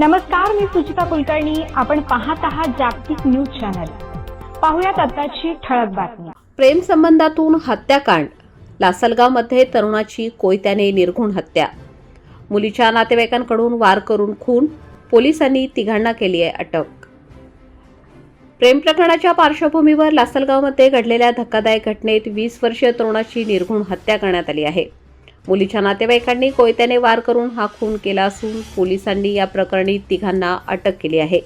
नमस्कार मी सुचिता कुलकर्णी. आपण पाहत आहात जागतिक न्यूज चॅनल. पाहुयात आताची ठळक बातमी. प्रेम संबंधातून हत्याकांड. लासलगावमध्ये तरुणाची कोयत्याने निर्घुण हत्या. मुलीच्या नातेवाईकांकडून वार करून खून. पोलिसांनी तिघांना केली आहे अटक. प्रेम प्रकरणाच्या पार्श्वभूमीवर लासलगावमध्ये घडलेल्या धक्कादायक घटनेत वीस वर्षीय तरुणाची निर्घुण हत्या करण्यात आली आहे. मुलीच्या नातेवाईकांनी कोयत्याने वार करून हा खून केला असून पोलिसांनी या प्रकरणी तिघांना अटक केली आहे.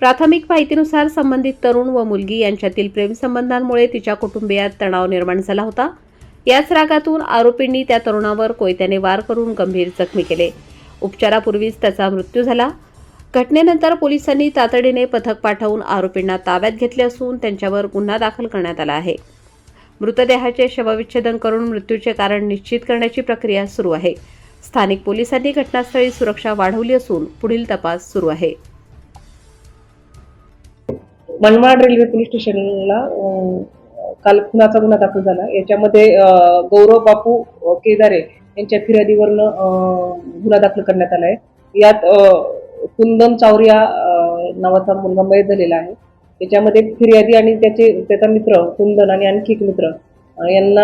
प्राथमिक माहितीनुसार संबंधित तरुण व मुलगी यांच्यातील प्रेमसंबंधांमुळे तिच्या कुटुंबियात तणाव निर्माण झाला होता. याच रागातून आरोपींनी त्या तरुणावर कोयत्याने वार करून गंभीर जखमी केले. उपचारापूर्वीच त्याचा मृत्यू झाला. घटनेनंतर पोलिसांनी तातडीने पथक पाठवून आरोपींना ताब्यात घेतले असून त्यांच्यावर गुन्हा दाखल करण्यात आला आहे. मृतदेहाचे शवविच्छेदन करून मृत्यूचे कारण निश्चित करण्याची प्रक्रिया सुरू आहे. स्थानिक पोलिसांनी घटनास्थळी सुरक्षा वाढवली असून पुढील तपास सुरू आहे. मनमाड रेल्वे पोलीस स्टेशनला काल खुनाचा गुन्हा दाखल झाला. याच्यामध्ये अं, गौरव बापू केदारे यांच्या फिर्यादीवरनं अं, गुन्हा दाखल करण्यात आला आहे यात कुंदन चावरिया नावाचा मुलगा मयत झालेला आहे. याच्यामध्ये फिर्यादी आणि त्याचे त्याचा मित्र कुंदन आणि आणखी एक मित्र यांना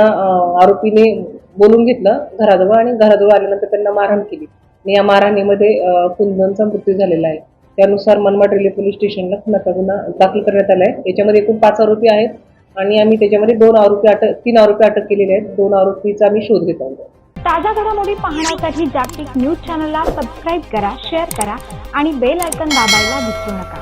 आरोपीने बोलून घेतलं घराजवळ आणि घराजवळ आल्यानंतर त्यांना मारहाण केली. आणि या मारहाणीमध्ये कुंदनचा मृत्यू झालेला आहे. त्यानुसार मनमाड रेल्वे पोलीस स्टेशनला खुनाचा गुन्हा दाखल करण्यात आला आहे. याच्यामध्ये एकूण पाच आरोपी आहेत आणि आम्ही त्याच्यामध्ये दोन आरोपी अटक तीन आरोपी अटक केलेले आहेत. दोन आरोपीचा आम्ही शोध घेत आहोत. ताज्या घडामोडी पाहण्यासाठी जागतिक न्यूज चॅनलला सबस्क्राईब करा शेअर करा आणि बेल आयकन दाबायला विसरू नका.